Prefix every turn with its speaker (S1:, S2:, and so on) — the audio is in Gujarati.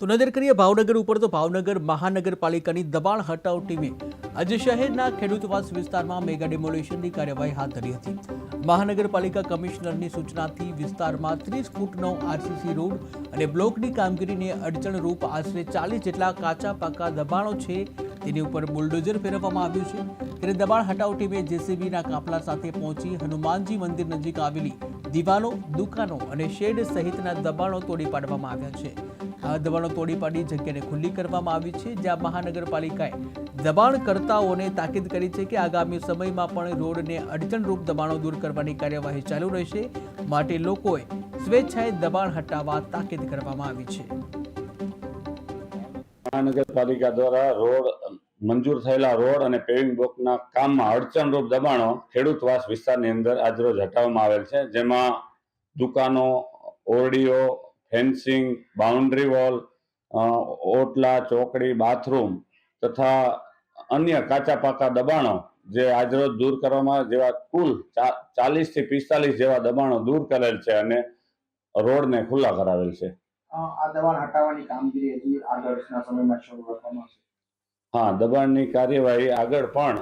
S1: તો નજર કરીએ ભાવનગર ઉપર તો ભાવનગર મહાનગરપાલિકાની દબાણ હટાવ ટીમે આજે શહેરના ખેડૂતવાસ વિસ્તારમાં મેગા ડેમોલેશનની કાર્યવાહી હાથ ધરી હતી. મહાનગરપાલિકા કમિશનરની સૂચનાથી વિસ્તારમાં ત્રીસ ફૂટનો આરસીસી રોડ અને બ્લોકની કામગીરીને અડચણરૂપ આશરે ચાલીસ જેટલા કાચા પાકા દબાણો છે તેની ઉપર બુલડોઝર ફેરવવામાં આવ્યું છે. ત્યારે દબાણ હટાવ ટીમે જેસીબીના કાફલા સાથે પહોંચી હનુમાનજી મંદિર નજીક આવેલી દિવાલો દુકાનો અને શેડ સહિતના દબાણો તોડી પાડવામાં આવ્યા છે. દબાણો તોડી પાડી જગ્યાને ખુલ્લી કરવામાં આવી છે, જ્યાં મહાનગરપાલિકાએ દબાણકર્તાઓને તાકીદ કરી છે કે આગામી સમયમાં પણ રોડને અડચણરૂપ દબાણો દૂર કરવાની કાર્યવાહી ચાલુ રહેશે. માટે લોકોએ સ્વેચ્છાએ દબાણ હટાવવા તાકીદ કરવામાં આવી છે.
S2: મહાનગરપાલિકા દ્વારા રોડ, મંજૂર થયેલા રોડ અને પેવિંગ બ્લોકના કામમાં અડચણરૂપ દબાણો ખેડૂતવાસ વિસ્તારની અંદર આજરોજ હટાવવામાં આવેલ છે, જેમાં દુકાનો, ઓરડીઓ ફેન્સિંગ બાઉન્ડ્રી વોલ ઓટલા ચોકડી બાથરૂમ તથા અન્ય કાચા પાકા દબાણો જે આજરોજ દૂર કરવામાં જેવા કુલ ચાલીસથી પિસ્તાલીસ જેવા દબાણો દૂર કરેલ છે અને રોડને ખુલ્લા કરાવેલ છે.
S3: આ દબાણ હટાવવાની કામગીરી હજી આગળના સમયમાં શરૂ કરવામાં આવશે.
S2: હા દબાણની કાર્યવાહી આગળ પણ